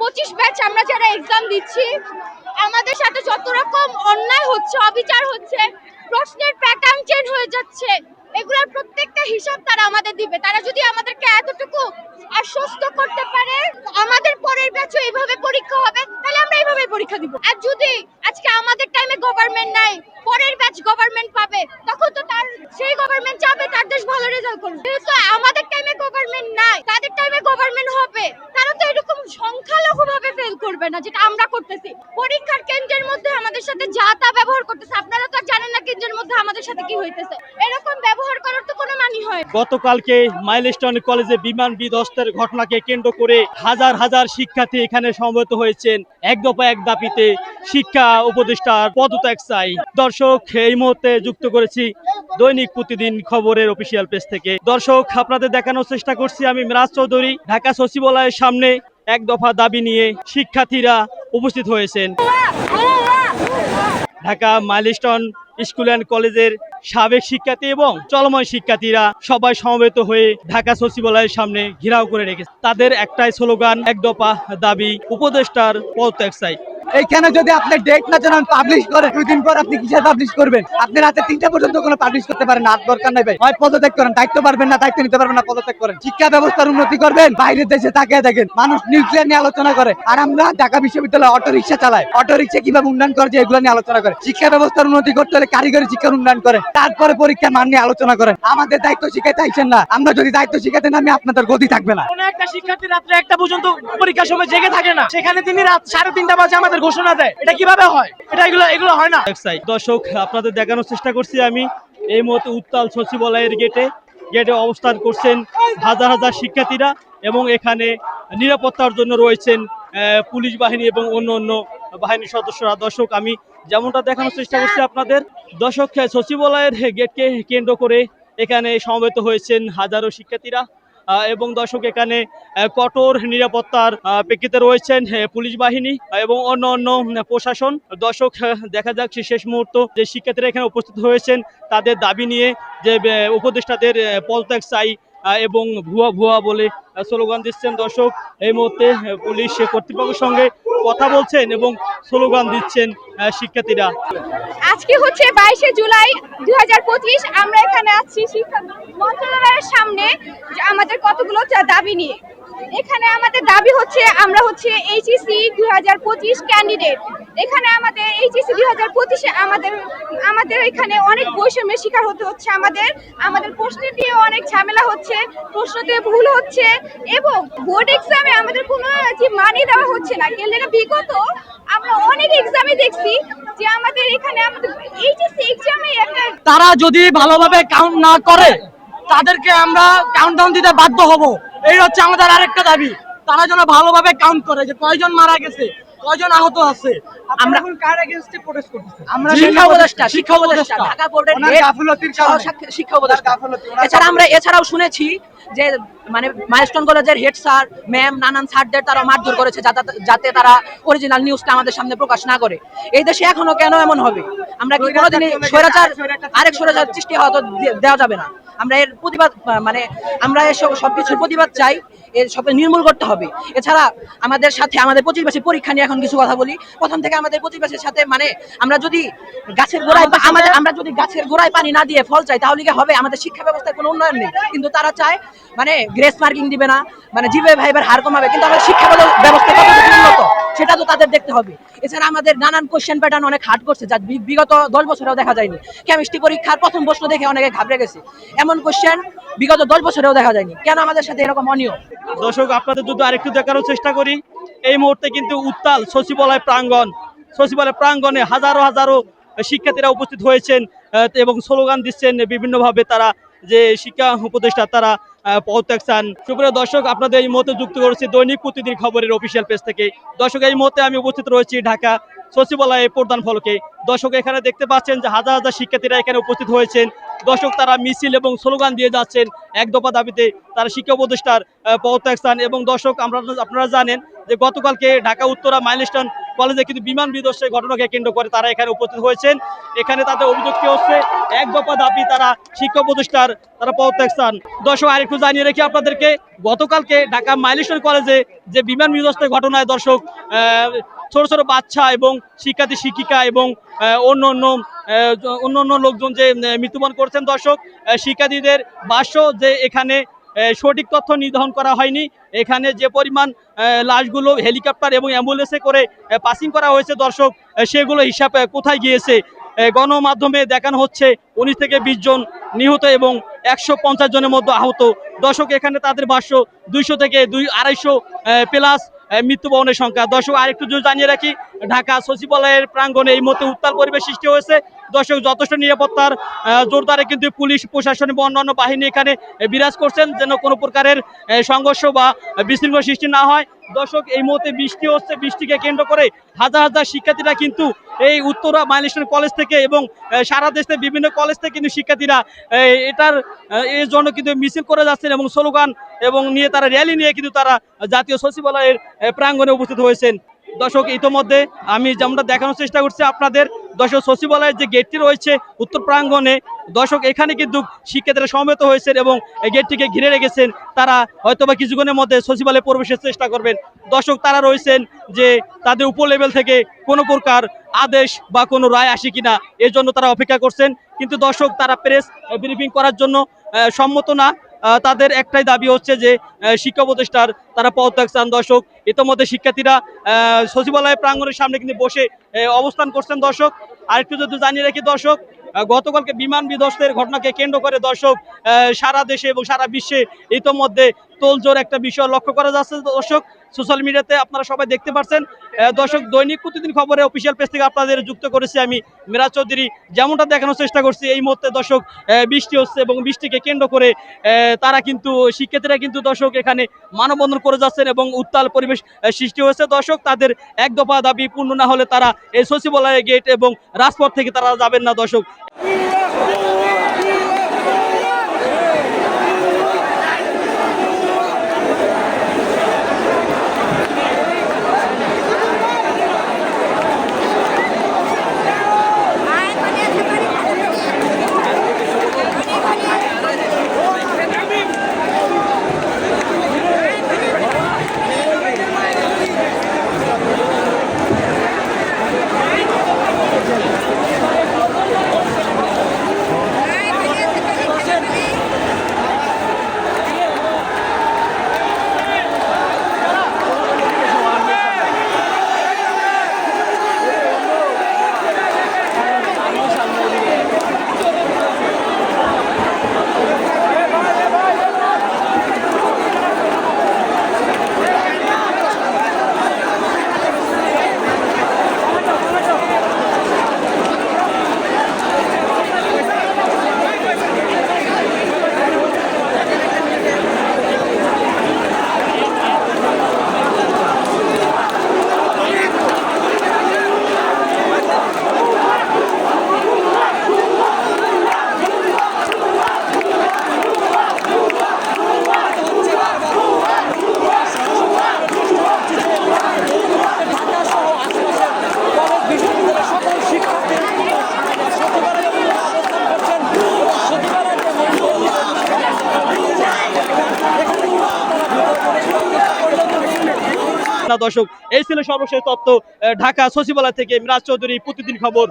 পঁচিশ ব্যাচ আমরা যারা এক্সাম দিচ্ছি, আমাদের সাথে যত রকম অন্যায় হচ্ছে, অবিচার হচ্ছে, প্রশ্নের প্যাটার্ন চেঞ্জ হয়ে যাচ্ছে, এগুলোর প্রত্যেকটা হিসাব তারা আমাদের দিবে। তারা যদি আমাদেরকে এতটুকু আশ্বস্ত করতে পারে, আমাদের পরের ব্যাচও এইভাবে পরীক্ষা হবে, তাহলে আমরা এইভাবে পরীক্ষা দিব। আর যদি আজকে আমাদের টাইমে গভর্নমেন্ট নাই, পরের ব্যাচ গভর্নমেন্ট পাবে, তখন তো তার, সেই গভর্নমেন্ট চাবে, তার দেশ ভালো রেজাল্ট করবে। কিন্তু আমাদের টাইমে গভর্নমেন্ট নাই তাদের টাইমে গভর্নমেন্ট হবে তারা তো এরকম সংখ্যালঘু ভাবে ফেল করবে না, যেটা আমরা করতেছি। পরীক্ষার কেন্দ্রের মধ্যে আমাদের সাথে যা তা ব্যবহার করতেছে, আপনারা তো জানেন না কেন্দ্রের মধ্যে আমাদের সাথে কি হইতেছে। এরকম ব্যবহার করার তো কোনো মানি হয় গতকালকে মাইলস্টোন কলেজে বিমান বিধ্বস্তের ঘটনাকে কেন্দ্র করে হাজার হাজার শিক্ষার্থী এখানে সমবেত হয়েছেন। এক দফা এক দাপিতে শিক্ষা উপদেষ্টার পদত্যাগ চাই। দর্শক, এই মুহূর্তে যুক্ত করেছি দৈনিক প্রতিদিন খবরের অফিসিয়াল পেজ থেকে। দর্শক, আপনাদের দেখানোর চেষ্টা করছি আমি মিরাজ চৌধুরী, ঢাকা সচিবালয়ের সামনে। এক দফা দাবি নিয়ে শিক্ষার্থীরা উপস্থিত হয়েছেন। ঢাকা মাইলস্টন স্কুল অ্যান্ড কলেজের সাবেক শিক্ষার্থী এবং চলময় শিক্ষার্থীরা সবাই সমবেত হয়ে ঢাকা সচিবালয়ের সামনে ঘেরাও করে রেখেছে। তাদের একটাই স্লোগান, এক দফা দাবি, উপদেষ্টার পদত্যাগ চাই। এইখানে যদি আপনি ডেট না জানান পাবলিশ করে দুই দিন পর আপনি কিসের পাবলিশ করবেন? আপনি রাতে তিনটা পর্যন্ত কোনো পাবলিশ করতে পারেন না দরকার নাই ভাই। হয় পদত্যাগ করেন, দায়িত্ব পারবেন না, দায়িত্ব নিতে পারবেন না, পদত্যাগ করেন। শিক্ষা ব্যবস্থার উন্নতি করবেন, বাইরের দেশে তাকিয়ে দেখেন। মানুষ নিউক্লিয়ার নিয়ে আলোচনা করে, আর আমরা ঢাকা বিশ্ববিদ্যালয়ে অটো রিক্সা চালাই। অটো রিক্সা কীভাবে উন্নয়ন করে এগুলো নিয়ে আলোচনা করে। শিক্ষা ব্যবস্থার উন্নতি করতে হলে কারিগরি শিক্ষার উন্নয়ন করে। তারপরে পরীক্ষার মান নিয়ে আলোচনা করেন। আমাদের দায়িত্ব শিখাইতে আইছেন না। আমরা যদি দায়িত্ব শিখাতে নামি আপনাদের গতি থাকবে না। কোন একটা শিক্ষার্থী রাত্রে একটা পর্যন্ত পরীক্ষার সময় জেগে থাকে না। সেখানে তিনি রাত সাড়ে তিনটা বাজে আমাদের ঘোষণা দেয়। এটা কীভাবে হয়? এটা এগুলো এগুলো হয় না। দর্শক, আপনাদের দেখানোর চেষ্টা করছি আমি। এই মুহূর্তে উত্তাল সচিবালয়ের গেটে গেটে অবস্থান করছেন হাজার হাজার শিক্ষার্থীরা এবং এখানে নিরাপত্তার জন্য রয়েছেন পুলিশ বাহিনী এবং অন্য অন্য বাহিনীর সদস্যরা। দর্শক, আমি যেমনটা দেখানোর চেষ্টা করছি আপনাদের, দর্শক সচিবালয়ের গেটকে কেন্দ্র করে এখানে সমবেত হয়েছেন হাজারো শিক্ষার্থীরা। এবং দর্শক এখানে কঠোর নিরাপত্তার প্রেক্ষিতে রয়েছেন পুলিশ বাহিনী এবং অন্য অন্য প্রশাসন। দর্শক দেখা যাচ্ছে শেষ মুহূর্ত যে শিক্ষার্থীরা এখানে উপস্থিত হয়েছেন, তাদের দাবি নিয়ে যে উপদেষ্টাদের পলত্যাগ চাই এবং ভুয়া ভুয়া বলে স্লোগান দিচ্ছেন দর্শক। এই মুহূর্তে পুলিশ কর্তৃপক্ষের সঙ্গে কথা বলছেন এবং স্লোগান দিচ্ছেন শিক্ষার্থীরা। আজকে হচ্ছে বাইশে জুলাই দুই হাজার পঁচিশ, আমরা এখানে আছি শিক্ষা মন্ত্রণালয়ের সামনে আমাদের কতগুলো দাবি নিয়ে। এখানে আমাদের দাবি হচ্ছে, আমরা হচ্ছে এইচএসসি দুই হাজার পঁচিশ ক্যান্ডিডেট এখানে আমাদের এইচএসসি দুই হাজার পঁচিশে আমাদের আমাদের এখানে অনেক বৈষম্যের শিকার হতে হচ্ছে আমাদের। আমাদের প্রশ্ন দিয়ে অনেক ঝামেলা হচ্ছে, প্রশ্নতে ভুল হচ্ছে, এবং বোর্ড এক্সামে আমাদের কোনো যে মানি দেওয়া হচ্ছে না। কেন বিগত আমরা অনেক এক্সামে দেখছি যে আমাদের এখানে আমাদের এইচএসসি এক্সামে তারা যদি ভালোভাবে কাউন্ট না করে, তাদেরকে আমরা কাউন্টডাউন দিতে বাধ্য হব। এই হচ্ছে আমাদের আরেকটা দাবি। তারা যেন ভালোভাবে কাউন্ট করে যে কয়জন মারা গেছে কয়জন আহত আছে। আমরা কার এগেইনস্টে প্রোটেস্ট করতেছি আমরা শিক্ষা উপদেষ্টা শিক্ষা উপদেষ্টা। ঢাকা বোর্ডের গাফিলতির কারণে। শিক্ষা- শিক্ষা উপদেষ্টা। এছাড়া আমরা এছাড়াও শুনেছি যে মানে মাইলস্টোন কলেজের হেড স্যার ম্যাম নানান স্যারদের তারা মারধর করেছে যাতে- যাতে তারা অরিজিনাল নিউজটা আমাদের সামনে প্রকাশ না করে। এই দেশে এখনও কেন এমন হবে? আমরা কি কোনোদিনই স্বৈরাচার আরেক স্বৈরাচার সৃষ্টি হওয়া তো দেওয়া যাবে না। আমরা এর প্রতিবাদ মানে আমরা এসব সবকিছুর প্রতিবাদ চাই এর সব নির্মূল করতে হবে। এছাড়া আমাদের সাথে আমাদের প্রতিবেশী পরীক্ষা নিয়ে এখন কিছু কথা বলি। প্রথম থেকে আমাদের প্রতিবেশীর সাথে মানে আমরা যদি গাছের গোড়ায় আমাদের আমরা যদি গাছের গোড়ায় পানি না দিয়ে ফল চাই তাহলে কি হবে? আমাদের শিক্ষা ব্যবস্থার কোনো উন্নয়ন নেই। কিন্তু তারা চায় মানে গ্রেস মার্কিং দিবে না মানে জিবে ভাইবার হার কমাবে। কিন্তু আমাদের শিক্ষা ব্যবস্থা উন্নত সেটা তো তাদের দেখতে হবে। এছাড়া আমাদের নানান কোশ্চেন প্যাটার্ন অনেক হার্ড করছে যা বিগত দশ বছরেও দেখা যায়নি। কেমিস্ট্রি পরীক্ষার প্রথম প্রশ্ন দেখে অনেকে ঘাবড়ে গেছে। এমন কোশ্চেন বিগত দশ বছরেও দেখা যায়নি। কেন আমাদের সাথে এরকম অনিয়ম? দর্শক, আপনাদের যদি আরেকটু দেখানোর চেষ্টা করি। এই মুহূর্তে কিন্তু উত্তাল সচিবালয় প্রাঙ্গণ, সচিবালয় প্রাঙ্গণে হাজারো হাজারো শিক্ষার্থীরা উপস্থিত হয়েছেন এবং স্লোগান দিচ্ছেন বিভিন্নভাবে তারা যে শিক্ষা উপদেষ্টা তারা পদত্যাগ চান। সুপ্রিয় দর্শক, আপনাদের এই মুহূর্তে যুক্ত করেছি দৈনিক প্রতিদিন খবরের অফিসিয়াল পেজ থেকে। দর্শক, এই মুহূর্তে আমি উপস্থিত রয়েছি ঢাকা সচিবালয়ে প্রধান ফলকে। দর্শক, এখানে দেখতে পাচ্ছেন যে হাজার হাজার শিক্ষার্থীরা এখানে উপস্থিত হয়েছেন। দর্শক, তারা মিছিল এবং স্লোগান দিয়ে যাচ্ছেন এক দফা দাবিতে। তারা শিক্ষা উপদেষ্টার পদত্যাগ চান এবং দর্শক, আমরা, আপনারা জানেন যে গতকালকে ঢাকা উত্তরা মাইলস্টোন কলেজে কিন্তু বিমান বিধ্বস্তের ঘটনাকে কেন্দ্র করে তারা এখানে উপস্থিত হয়েছেন। এখানে তাদের অভিযোগ কি হচ্ছে, এক দফা দাবি তারা শিক্ষা প্রতিষ্ঠার, তারা পদত্যাগ চান। দর্শক, আরেকটু জানিয়ে রেখে আপনাদেরকে, গতকালকে ঢাকা মাইলেশ্বর কলেজে যে বিমান বিধ্বস্তের ঘটনায় দর্শক ছোট ছোট বাচ্চা এবং শিক্ষার্থী, শিক্ষিকা এবং অন্য অন্য অন্য অন্য লোকজন যে মৃত্যুবরণ করছেন দর্শক শিক্ষার্থীদের ভাষ্য যে এখানে সঠিক তথ্য নির্ধারণ করা হয়নি। এখানে যে পরিমাণ লাশগুলো হেলিকপ্টার এবং অ্যাম্বুলেন্সে করে পাসিং করা হয়েছে, দর্শক সেগুলো হিসাব কোথায় গিয়েছে? গণমাধ্যমে দেখানো হচ্ছে উনিশ থেকে বিশ জন নিহত এবং একশো পঞ্চাশ জনের মধ্যে আহত। দর্শক, এখানে তাদের ভাষ্য দুইশো থেকে দুই, আড়াইশো প্লাস মৃত্যুবরণের সংখ্যা। দর্শক, আরেকটু যদি জানিয়ে রাখি, ঢাকা সচিবালয়ের প্রাঙ্গণে এই মুহূর্তে উত্তাল পরিবেশ সৃষ্টি হয়েছে। দর্শক, যথেষ্ট নিরাপত্তার জোরদারে কিন্তু পুলিশ, প্রশাসন এবং অন্যান্য বাহিনী এখানে বিরাজ করছেন যেন কোনো প্রকারের সংঘর্ষ বা বিশৃঙ্খল সৃষ্টি না হয়। দর্শক, এই মুহূর্তে বৃষ্টি হচ্ছে, বৃষ্টিকে কেন্দ্র করে হাজার হাজার শিক্ষার্থীরা কিন্তু এই উত্তরা মাইলেশন কলেজ থেকে এবং সারা দেশে বিভিন্ন কলেজ থেকে কিন্তু শিক্ষার্থীরা এটার এর জন্য কিন্তু মিছিল করে যাচ্ছেন এবং স্লোগান এবং নিয়ে তারা র্যালি নিয়ে কিন্তু তারা জাতীয় সচিবালয়ের প্রাঙ্গণে উপস্থিত হয়েছেন। দর্শক, ইতোমধ্যে আমি যেমনটা দেখানোর চেষ্টা করছি, আপনাদের দর্শক, সচিবালয়ের যে গেটটি রয়েছে উত্তর প্রাঙ্গণে, দর্শক, এখানে কিন্তু শিক্ষার্থীরা সমবেত হয়েছেন এবং এই গেটটিকে ঘিরে রেখেছেন। তারা হয়তোবা কিছুক্ষণের মধ্যে সচিবালয়ে প্রবেশের চেষ্টা করবেন। দর্শক, তারা রয়েছেন যে তাদের উপর লেভেল থেকে কোনো প্রকার আদেশ বা কোনো রায় আসে কিনা এর জন্য তারা অপেক্ষা করছেন। কিন্তু দর্শক, তারা প্রেস ব্রিফিং করার জন্য সম্মত না। তাদের একটাই দাবি হচ্ছে যে শিক্ষা প্রতিষ্ঠার তারা পদত্যাগ চান। দর্শক ইতোমধ্যে শিক্ষার্থীরা সচিবালয় প্রাঙ্গণের সামনে কিন্তু বসে অবস্থান করছেন দর্শক। আরেকটু যদি জানিয়ে রাখি দর্শক গতকালকে বিমান বিধ্বস্তের ঘটনাকে কেন্দ্র করে দর্শক সারা দেশে এবং সারা বিশ্বে ইতোমধ্যে তোলজোর একটা বিষয় লক্ষ্য করা যাচ্ছে দর্শক। সোশ্যাল মিডিয়াতে আপনারা সবাই দেখতে পাচ্ছেন দর্শক, দৈনিক প্রতিদিন খবরে অফিসিয়াল পেজ থেকে আপনাদের যুক্ত করেছি আমি মিরাজ চৌধুরী। যেমনটা দেখানোর চেষ্টা করছি, এই মুহূর্তে দর্শক বৃষ্টি হচ্ছে এবং বৃষ্টিকে কেন্দ্র করে তারা কিন্তু, শিক্ষার্থীরা কিন্তু দর্শক এখানে মানববন্ধন করে যাচ্ছেন এবং উত্তাল পরিবেশ সৃষ্টি হয়েছে। দর্শক, তাদের এক দফা দাবি পূর্ণ না হলে তারা এই সচিবালয়ের গেট এবং রাজপথ থেকে তারা যাবেন না দর্শক। না দর্শক এই ছিল সর্বশেষ তথ্য ঢাকা সচিবালয় থেকে মিরাজ চৌধুরী প্রতিদিন খবর।